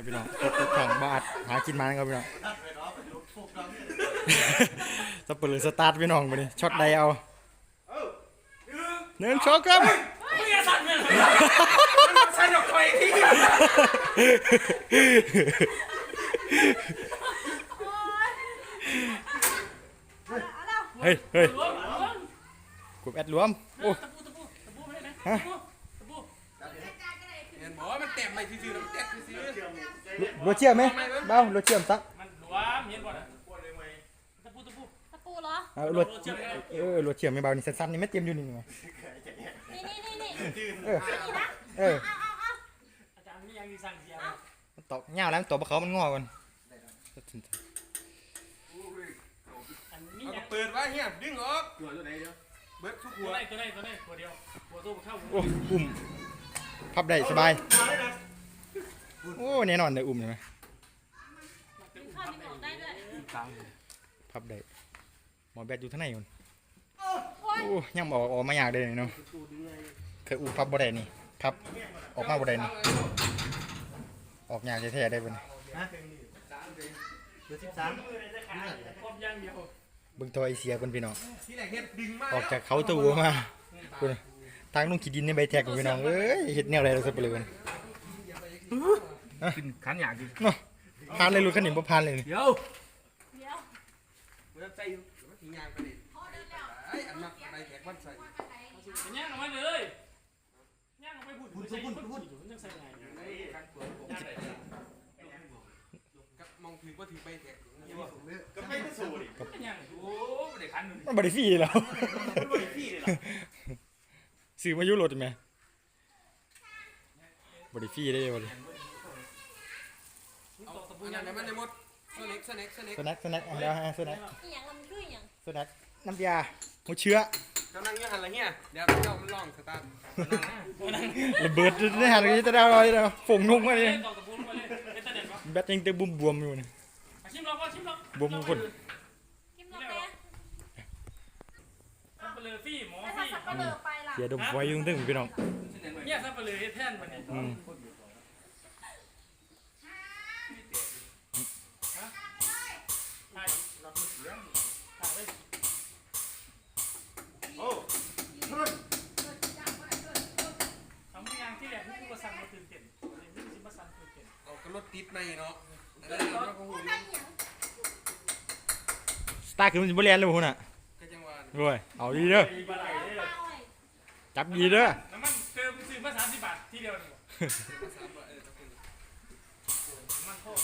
ครับพี่น้องทางบาทหากินมาครับพี่น้องสเปอร์สตาร์ทพี่น้องมาดิช็อตใดเอาหนึ่งช็อตครับไม่อยาสั่นเลยสั่นออกไปที่เฮ้ยเฮ้ยกลุ่มแอดรวมโอ้ตะเห็นบอกว่ามันเต็มไปซื่อๆมันเต็มไปซื่อ รถเชื่อมไหมเบ้ารถเชื่อมซักมันรวมเห็นบ่น่ะตะปูตะปูตะปูเหรอ เอารถเออรถเชื่อมไม่เบานี่สั้นๆนี่ไม่เต็มอยู่นี่ไงนี่นี่นี่นี่เออนี่นะเออเอาเอาเอาอาจารย์นี่ยังมีสั่งเสียมันตอกเงาแล้วมันตอกบะเขามันงอกันอันๆนี้เอายัก็งเปิดไว้เฮียดึงออกตัวตัวไหนเดียวเบิดทุกหัตัววไหนตัวไหนตัวไหนตัวเดียวตัวตัวเข้าโอ้อุ้มพับได้สบาย โอ้แน่นอนเลยอุ้มเห็นไหมข้าวมีหมวกได้ด้วยพับได้หมอแบตอยู่ท่างในมันโอ้ยังบอกออกมาอยากได้เลยเนาะเคยอุ้มพับบ่ได้นี่พับออกมาบ่ได้นี่ออกยากแท้ๆได้เป็นครบยังเดียวเบิ่งตัวไอเสียเพิ่นพี่น้องที่ไหนเฮ็ดดึงมาออกจากเขาตัวมาพุ่นทางลุงขีดินในใบแท็กพี่น้องเอ้ยเฮ็ดแนวใดเราซะไปเลยมัน ขึ้นขันหยาดิเนาะผ่านเลยลุงคันนี้บ่ผ่านเลยนี่เดี๋ยวเดี๋ยวเบิดใส่ทีงานกันดิไอ้อันนักในแขกวันใส่เป็นย่างออกมาเลยย่างออกไปพูดพูดพูดพูดพูดยังใส่ไงการเปิดกับมองถือว่าถือไปแขกก็ไม่สู้ดิก็ย่างโอ้ไม่ได้คันมันบ่ได้ฟรีแล้วไม่ได้พี่เลยล่ะซื้อมาอยู่รถแม่บ่ได้ฟรีได้บ่ได้ เอาตะปูยันให้มันได้หมดสเน็กสเน็กสเน็กสแน็คสแน็คเอาแล้วฮะสแน็คอีหยังลำคืออีหยังสแน็คน้ำยาหัวเชื้อกำลังเงี้ยหันละเงี้ยเดี๋ยวเจ้ามันล่องสตาร์ทระเบิดได้หันกันจะได้อะไรเนาะฝงนุ่งมาเลยตอกตะปูมาเลยเป็นตะเด็ดวะแบตยังเต็มบุมบวมอยู่นี่ชิมเราก็ชิมเราบวมคนกิมลงไปซับเปลือฟี่หมอแล้วถ้าฟี่สับปะเลอไปล่ะเสียดมไฟอยุ่งตึงพี่น้องเนี่ยซับเปลือแท่นมันเนี่ย ขึ้นมันจะบ่เรียนเลยพุ่นน่ะก็จังหวะโว้ยเอาดีเด้อมีปลาไหลเลยเอจับดีเด้อน้ำมันเติมซื้อมาสามสิบบาทที่เดียวนี่ภาษาเออตะปูมันโคตร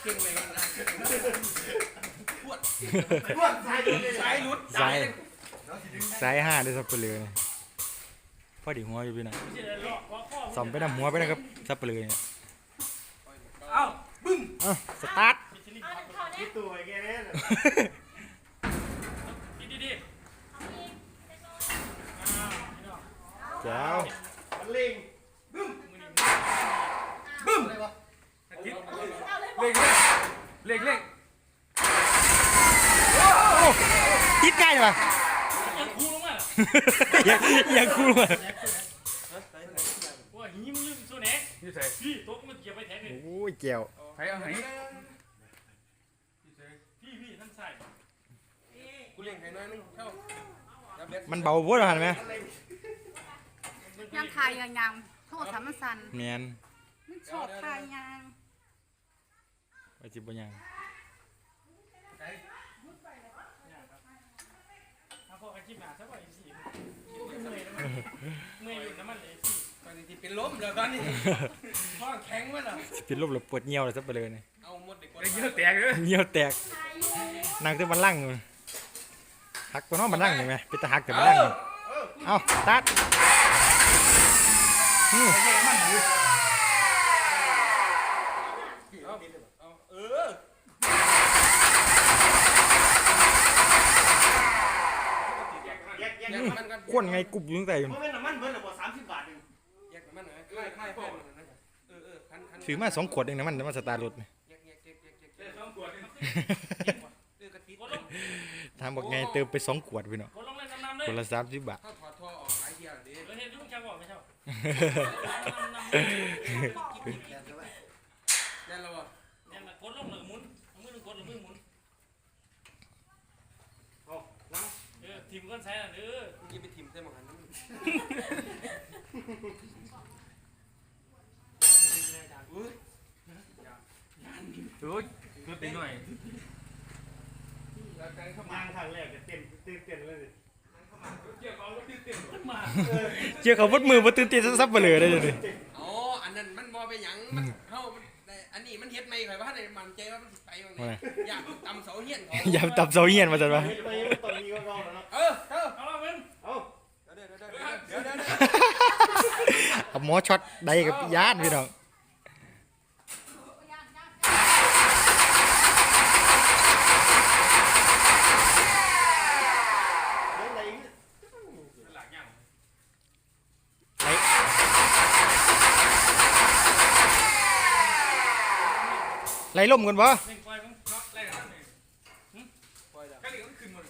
เครื่องเลยมันปวดปวดสายรุดสายรุดสายสายห้าได้สับเปลือนี่พอดีหัวอยู่พี่น้องไม่ใช่เลยหรอกว่าข้อสอมไปนำหัวไปนะครับสับเปลือเนี่ย อ้าบึ้มเอ้าสตาร์ทมิชลินเอาหนึ่งข้าวเนี่ยตัวไอ้แกเนี่ยดีดีดีเอาอีกเด็กน้อยอ้าวพี่น้องแจ๋วมือนี่เอาเลยเร่งเร่งเร่งติดง่ายป่ะยังคูลงมายังยังคู่มาว่าหิมลืมโซเน็กนี่ใส่พี่โต๊ะมันเหยียบไปแทนเลยโอ้ยแจ๋ว ใครเอาไหนพี่พี่ท่านใส่กูเร่งให้น้อยนึงเข้ามันเบาโพดหันไหมยังทายยังยังโทษสามันสันแมนมันชอบทายยังไปจิบบ่ยังถ้าพอกันจิ้มหนาซะว่าอีสี่เมื่อยแล้วมันเมื่อยอยู่น้ำมันเลยสี่ต อนนี้ที่เป็นล้มแล้วตอนนี้ท้องแข็งมั้ยล่ะสิเป็นลมหรือปวดเหี่ยวเลยสับเปลือนี่เอาหมดเด็กไอ้ยี่แตกเลยเหี่ยวแตกนั่งแต่มันลั่งอยู่หักตัวน้องมันลั่งเห็นไหมเป็นตาหักแต่มันลั่งอยู่เอ้าตัดอืมเออแยกมันกันควนไงกุบอยู่ตั้งแต่อยู่เพราะเป็นน้ำมัน ถือมาสองขวดเองนะมันแต่มันสตาร์รถไหมแยกแยกแยกแยกแยกเดี๋ยวสองขวดเลงทางบอกไงเติมไปสองขวดพี่เนาะกดลงเลยน้ำน้ำเลยคนละสามสิบบาท ถ้าถอดท่อออกหลายเดียวดิเอเห็นยุ่งจะบอกไม่ชอบนั่นเราบ่เนี่ยกดลงหนึ่งหมุนเอามือหนึ่งกดหรือมือหมุนเอาน้เออทีมก้นใช้น่ะเออำมึงจะไปทิมใส่หมองหันนั่น อุ้ย โอ้ยคือตีหน่อยแล้วกันเข้ามาย่างครั้งแรกก็เต้นตื่นเต้นเลยดิเกี่ยวกับรถตื่นเต้นมาเจอเขาวัดมือบ่ตื่นเต้นซับๆไปเลยได้เลยอ๋ออันนั้นมันบ่ไปหยังมันเฮามันได้อันนี้มันเฮ็ดไม่ข่อยว่าได้มันใจว่ามันสิไปว่าไงอยากตำเสาเฮียนเขาอย่าตับเสาเฮียนมาจังวะไปไปมันตอนนี้ก็เก่าแล้วเนาะเออเออเอาละมึงเอ้าเดี๋ยวเดี๋ยวเดี๋ยวเดี๋ยวเดี๋ยวเดี๋ยวเอาหมอช็อตได้กับย่านพี่น้อง เรื่องอะไรอีก หลักอย่าง ไล่ล่มกันบ่เล่นไฟมึงเนาะไล่กันนี่ปล่อยแล้วก็เหลือมันขึ้นหมด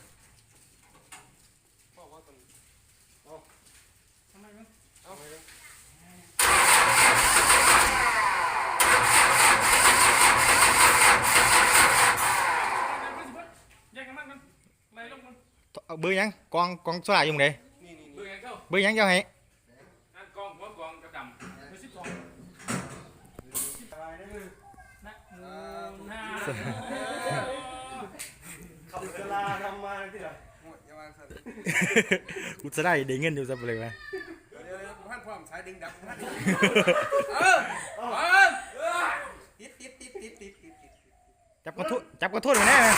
บอกว่าตรงทำไมมึงเอาไปเลยแยกกันมันมันไล่ลงมัน เอาเบอร์หยังกองกองสลากอยู่หม้องใดนี่นี่ เบื่อนี่ไงเข้า เบอร์หยังเจ้าให้ นั่นกองหัวกองกระดำเบอร์สิบสอง ตายนะมึง นะ ขับเวลาทำมาที่ไหนหมดย่าวางสั่นกูจะได้ได้เงินอยู่ซับเลยวะเดี๋ยวเดี๋ยวเดี๋ยวพันพร้อมสายดึงดับพันเออเออติดติดติดติดติดติดจับกระทุจับกระทุนกันแน่นะ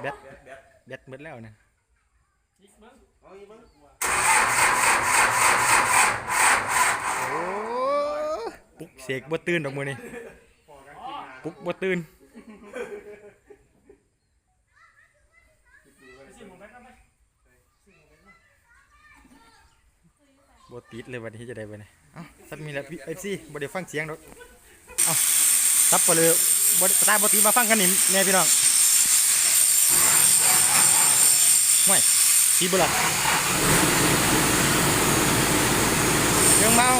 แบตแบดแบดแบตหมดแล้วนะอีกเบิ้งเอาอีกมั้ง โอ้ปลุ กเสกบ่ตื่นดอกมือนี้พอกันกินนานปลุกบ่ตื่นบ่ติดเลยวันนี้จะได้ไปไหนเอ้าซับมีแล้ว FC บ่ได้ฟังเสียงดอกเอ้าซับไปเลยบ่ได้ตาบ่ติดมาฟังกันนี่แน่พี่น้องห่วยตีบ่ล่ะเรื่องเมา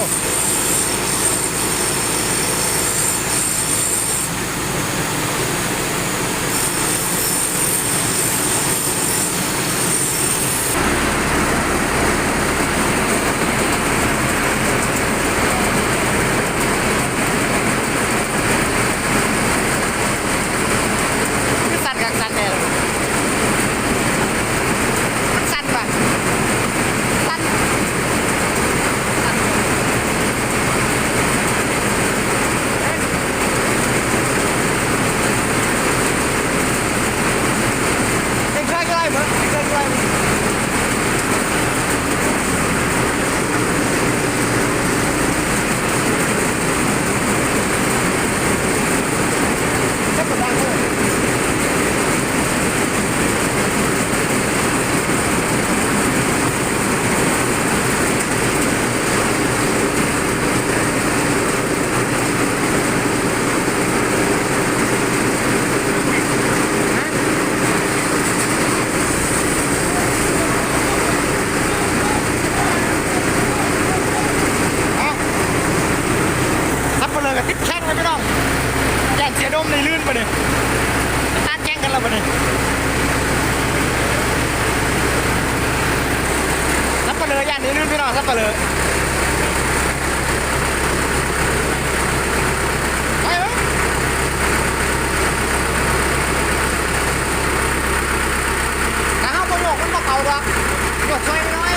คือสั่นกักสั่นแน่เลยมันสั่นป่ะสั่นสั่นเอ็งเคยก็ได้เหมือนเอ็งเคยก็ได้เหมือนแค่กดดันเลย ทับไปเลยกับติดแข้งเลยพี่น้องแย่งเสียดมในลื่นไปเนี่ยตาแจ้งกันแล้วไปเนี่ยทับไปเลยย่านนี้ลื่นพี่น้องทับไปเลยไปเว้ยถ้าห้ามบนโลกมันบอกเอาดอกโยกช่วยไปหน่อย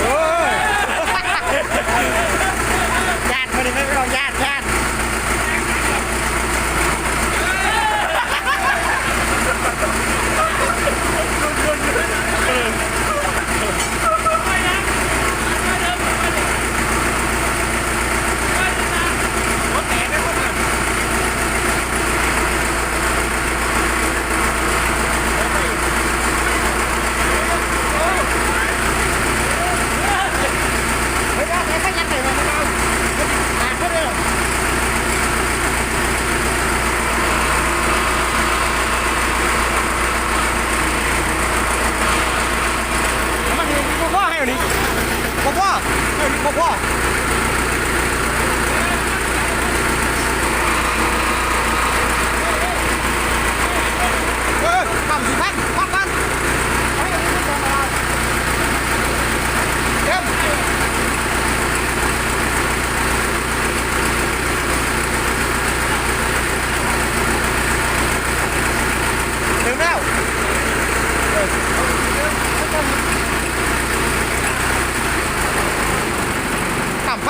โอ้ยญาติมาดิไม่ต้องญาติญาติ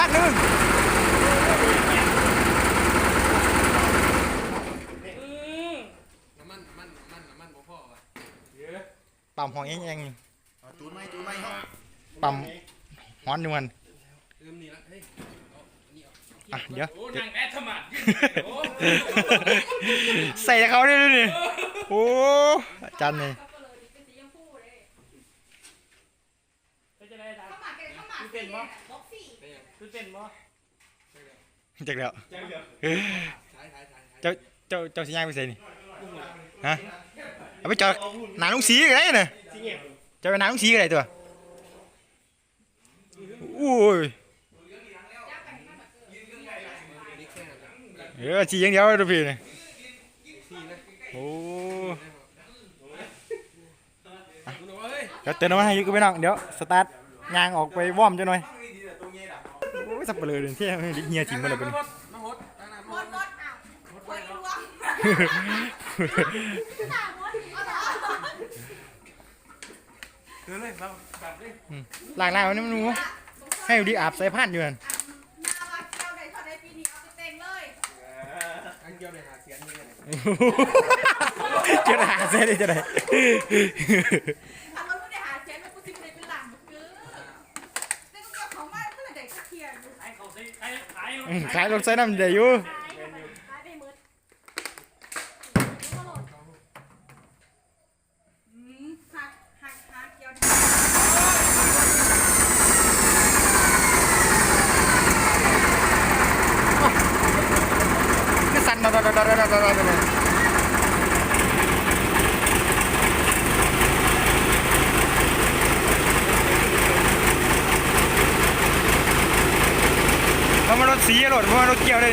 อืมน้ำมันน้ำมันน้ำมันน้ำมันบ่พอว่ะปั๊มห้องเองเองเอาจูนไหมจูนไหมเฮาปั๊มฮ้อนนวลลืมนี่ละเฮ้ยเอาอันนี้เอาอะเดี๋ยวโอ้นางแอดธมาดโอ้ใส่เขาได้ด้วยนี่โอ้อาจารย์นี่ก็เลยเป็นสีชมพูเลยก็จะได้ดังเข้ามาเกเข้ามาคือเป็นบ่ นบ่จักแล้วจังเดียวถ่ายถ่ายถ่ายถ่ายเจ้าเจ้าเจ้าสิย่างไปใส่นี่ฮะเอาไปจอดหนาลุงสีก็ได้น่ะสิเงียบจะไปหนาลุงสีก็ได้ตัวอุ้ยนี่แค่นั้นเออสีอย่างเดียวดูพี่นี่สี่นะโอ้คุณบอกว่าเฮ้ยเดี๋ยวเตือนน้ำมันให้อยุกไปน้องเดี๋ยวสตาร์ทยางออกไปวอร์มจังหน่อย โอ้ยสับเปลือเลยที่เฮียจริงมาเลยเป็นน้ำฮดน้ำหมฮดดหมดอ้าวหมดรวมสามหมดเอาต่อเดินเลยเราตัดเลยล้างหน้าวันนี้มันรู้ให้อยู่ดีอาบใส่ผ้านอยู่นั่นหน้าว่าเที่ยวได้เท่าได้ปีนี้เอาไปเต็งเลยอันเกี่ยวเลยหาเสียงนี่เลยจะได้หาเส้นได้จะได้ ขายรถใส่น้ำได้อยู่ ขายขายไปหมด อืมหักหักหักเกี่ยว ก็สั่นดอดดอดดอดดอดดอดเลยเอามารถ สีรถเพราะว่ารถเกี่ยวได้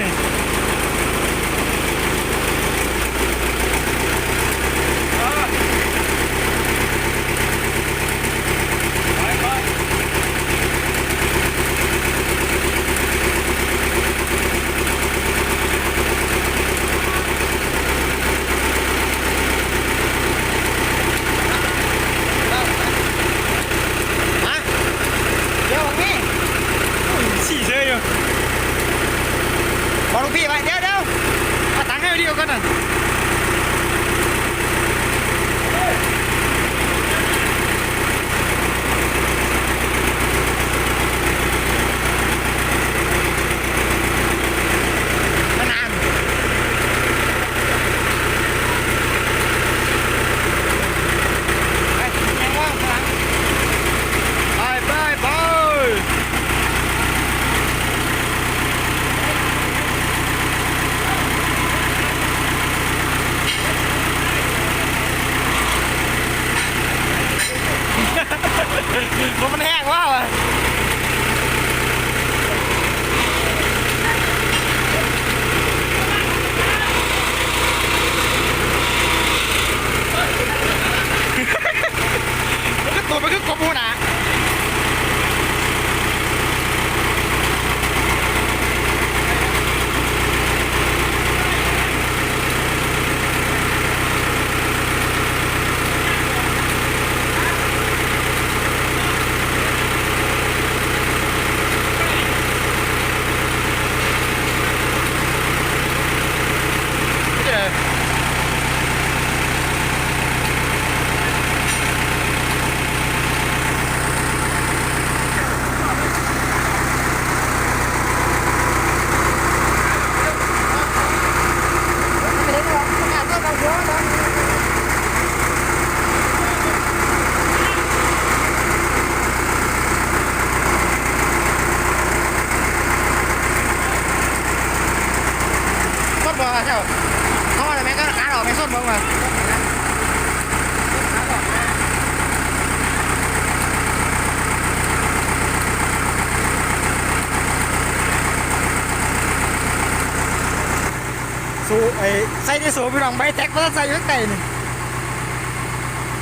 สู้ไอ้ใส่ที่สูพี่น้องใบแท็กมาใส่อยู่ข้างใต้นี่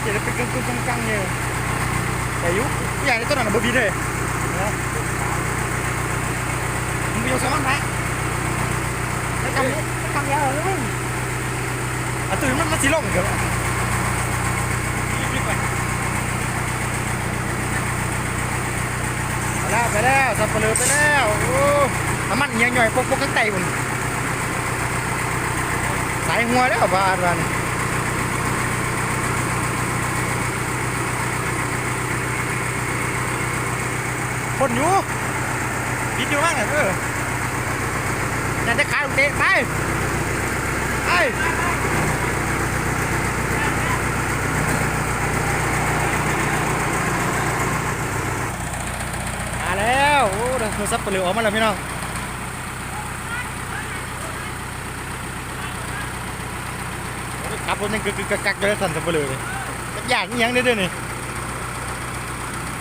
เดี๋ยวเป็นกึ่งกึ่งกึ่งกลางเนี่ยแต่ยุอย่างนี้ต้นนั้นบ่ผิดเลยมึงไปอยู่สองไหนแล้วทำนี้ทำเยอะเลยอะตื่นมันมาสีลงเดี๋ยวรีบๆไปเอาละไปแล้วสับเปลือไปแล้วโอ้น้ำมันเอียังย่อยพวกพวกข้างใต้มันสายหัวแล้วบ้านมันคนอยู่ปิดอยู่บ้างเออน่าจะขาดเตะไปไปมาแล้วโอ้เดี๋ยวสับเปลือออกมาแล้วพี่น้อง ขับรถยังกึกกึกกักกักเลยสั่นสับเปลือเลยอยากยังเด้ด้อนี่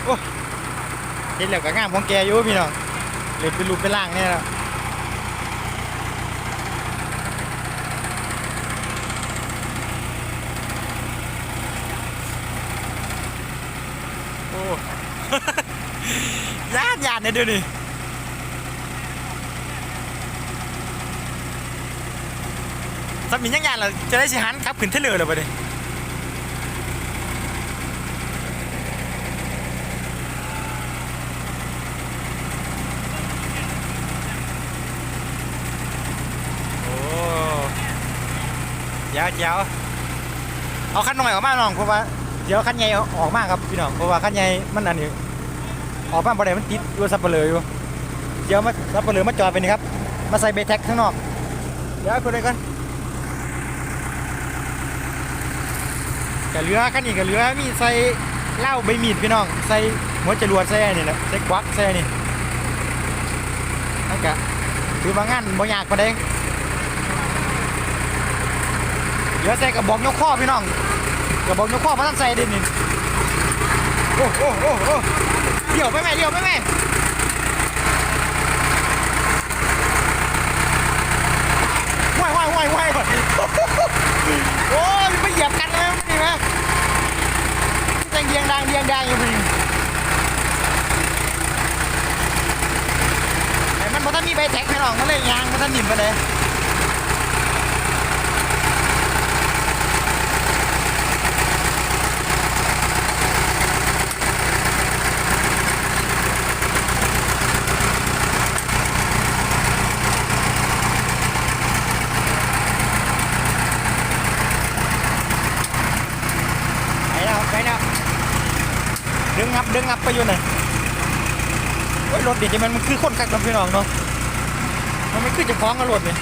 โอ้เห็นแล้วก็งามของแกอยู่พี่น้องเลยเป็นรูปเป็นร่างเนี่ยแล้วโอ้ยานยานเนี่ยเดี๋ยวนี้ สักมียังยานเราจะได้สิหันครับขึ้นเทเลอร์เลยปะเนี่ยโอ้ยาวยาวเอาขั้นหน่อยออกมาหน่องเพราะว่าเดี๋ยวขั้นใหญ่ออกมาครับพี่น้องเพราะว่าขั้นใหญ่มันอันนี้ออกมาบ่ได้มันติดอยู่ซับเปลืออยู่เดี๋ยวมาซับเปลือมาจอดไปนี่ครับมาใส่เบรแท็กข้างนอกเดี๋ยวเอาคนใดก่อน กับเรือขั้นนี้กับเรือมีใส่เหล้าใบมีดพี่น้อง ใส่หัวจรวดใส่นี่แหละใส่กวักใส่นี่นั่นกะถือว่างานบ่ยากปานใดเดี๋ยวใส่กระบอกยกข้อพี่น้องกระบอกยกข้อมาตั้งใจดินี่โอ้โอ้โอ้โอ้เดี่ยวไปไหมเดี่ยวไปไหมว่ายว่ายว่ายว่ายโอ้ยมันนี่ไหมจังเดี ยงดังเดียงดังอยู่พี่แต่มันพอท่านมีใบแท็กไม่หรอกมันเลยยางมันท่านหนิมไปเลย ไปแล้วไปแล้ว ดินงับไปอยู่ไหนโอ้ยรถดิจะมันมันคือคนกักกับพี่น้องเนาะมันไม่คือจะฟ้องกับรถเนี่ย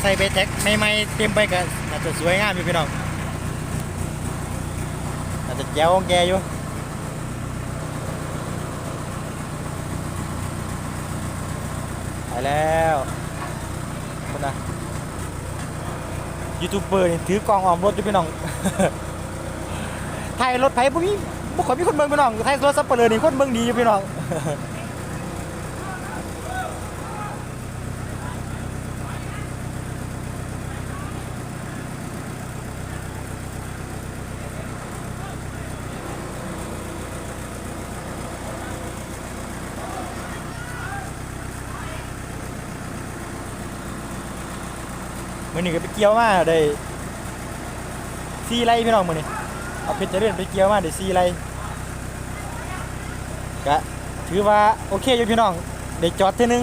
ใส่เบแท็กใหม่ๆเต็มไปกันน่าจะสวยงามอยู่พี่น้องน่าจะแจ๋วของแกอยู่ไปแล้วคนนะยูทูบเบอร์นี่ถือกล้องออมรถอยู่พี่น้องถ่ายรถไผพวกนี้บุคคลมีคนเบิ่งพี่น้องถ่ายรถซับเปลือนี่คนเบิ่งดีอยู่พี่น้อง กี่ยวมาได้สี่ไรพี่น้องมือนี้เอาเพชรเจริญไปเกี่ยวมาได้สี่ไรก็ถือว่าโอเคอยู่พี่น้องได้จอดเท่อนึง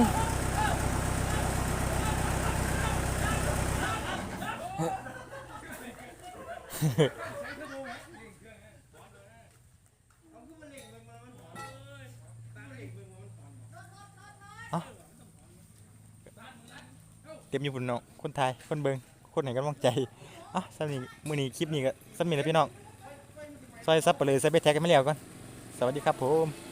เต็มอยู่พุ่นเนาะคนไทยคนเบิง คนไหนกำลังใจอะสำนีมือนี้คลิปนี้ก็สำหรับนี้แหละพี่น้องซอยซับไปเลยใส่ไปแท็กกันไม่แล้วก่อนสวัสดีครับผม